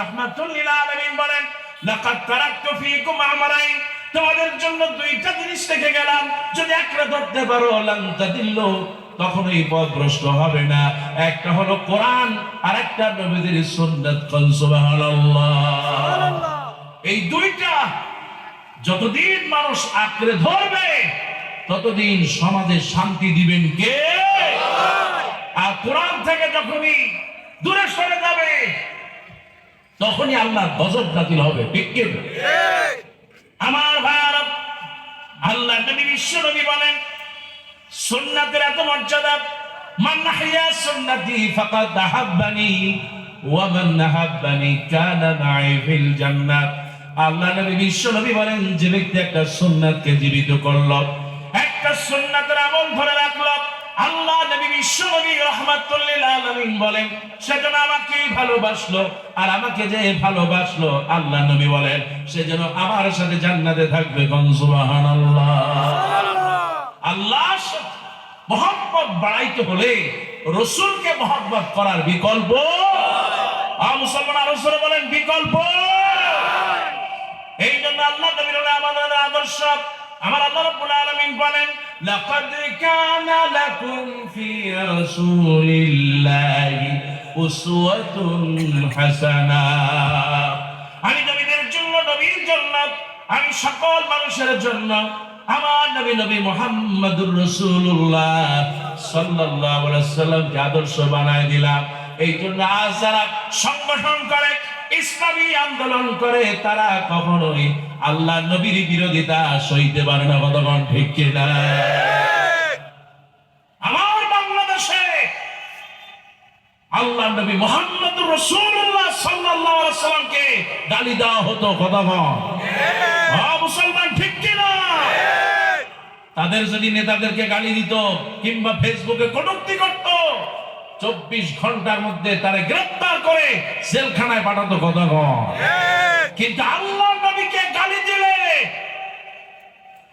আলামিন বলেন লাকাদ তারাকতু ফীকুম আমরাইন। তোমাদের জন্য দুইটা জিনিস রেখে গেলাম। যদি একটা ধরতে পারো তাদিল্লু কখনোই পথভ্রষ্ট হবে না। একটা হলো কোরআন আর একটা নবীদের সুন্নাত। কল সুবহানাল্লাহ। এই দুইটা যতদিন মানুষ আঁকড়ে ধরবে ততদিন সমাজে শান্তি দিবেন কে? আর কোরআন থেকে যখনই দূরে সরে যাবে তখনই আল্লাহ গজব নাতিল হবে ঠিক আমার ভাইয়ার আল্লাহ নবী বিশ্ব নবী বলেন সুন্নাতের এত মর্যাদা মান নাহিয়া সুন্নতি ফাকাদ আহাব্বানি ওয়া মান নাহাব্বানি কানা মাই ফিল জান্নাত। আল্লাহ নবী বিশ্ব নবী বলেন যে ব্যক্তি একটা সুন্নাতকে জীবিত করল একটা সুন্নাতের আমল ধরে আল্লাহ নবী বিশ্ব নবী রহমাতুল লিল আলামিন বলেন সেজন্য আমাকে ভালোবাসলো আর আমাকে যে ভালোবাসলো আল্লাহ নবী বলেন সেজন্য আমার সাথে জান্নাতে থাকবে কোন সুবহানাল্লাহ। আল্লাহ মোহাম্মত বাড়াইতে হলে রসুলকে মোহাম্মত করার বিকল্প মুসলমান আরও বলেন বিকল্প এই জন্য আল্লাহ নবীর আমাদের আদর্শ আমার আল্লাহ রাব্বুল আলামিন বলেন, লাকাদ কানা লাকুম ফি রাসূলিল্লাহি উসওয়াতুন হাসানা। আমি নবীদের জন্য, নবীর জন্য, আমি সকল মানুষের জন্য আমার নবী নবী মোহাম্মদুর রসুল্লাহ সাল্লাল্লাহু আলাইহি সাল্লামকে আদর্শ বানায় দিলাম। এই জন্য আজ যারা সংগঠন করে ইসলামী আন্দোলন করে তারা কখনোই আল্লাহ নবীর বিরোধিতা সইতে পারে না কতক্ষণ ঠিক কিনা? আমার বাংলাদেশে আল্লাহ নবী মোহাম্মদ রসুল্লাহ আলাইহি সাল্লামকে গালি দেওয়া হতো কতক্ষণ হ্যাঁ, মুসলমান ঠিক কিনা? তাদের যদি নেতাদেরকে গালি দিত কিংবা ফেসবুকে কটূক্তি করত চব্বিশ ঘণ্টার মধ্যে তারা গ্রেফতার করে জেলখানায় পাঠাতো কতক্ষণ কিন্তু আল্লাহ নবীকে গালি দিলে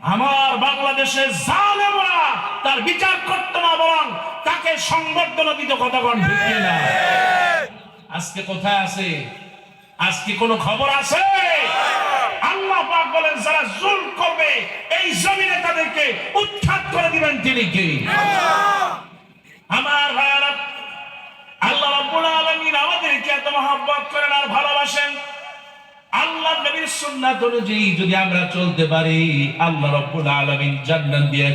আমার বাংলাদেশে জালেমরা তার বিচার করতো না বরং তাকে সংবর্ধনা দিত কতক্ষণ ঠিক কিনা আজকে কোথায় আছে? আজকে কোনো খবর আছে? আল্লাহ পাক বলেন যারা জুল করবে এই জমিনে তাদেরকে উৎখাত করে দিবেন তিনি কি? আমার ভাইয়ারা আল্লাহ রাব্বুল আলামিন আমাদেরকে এত মহাব্বত করেন আর ভালোবাসেন। আল্লাহ নবীর সুন্নাত অনুযায়ী যদি আমরা চলতে পারি, আল্লাহ রাব্বুল আলামিন জান্নাত দিয়ে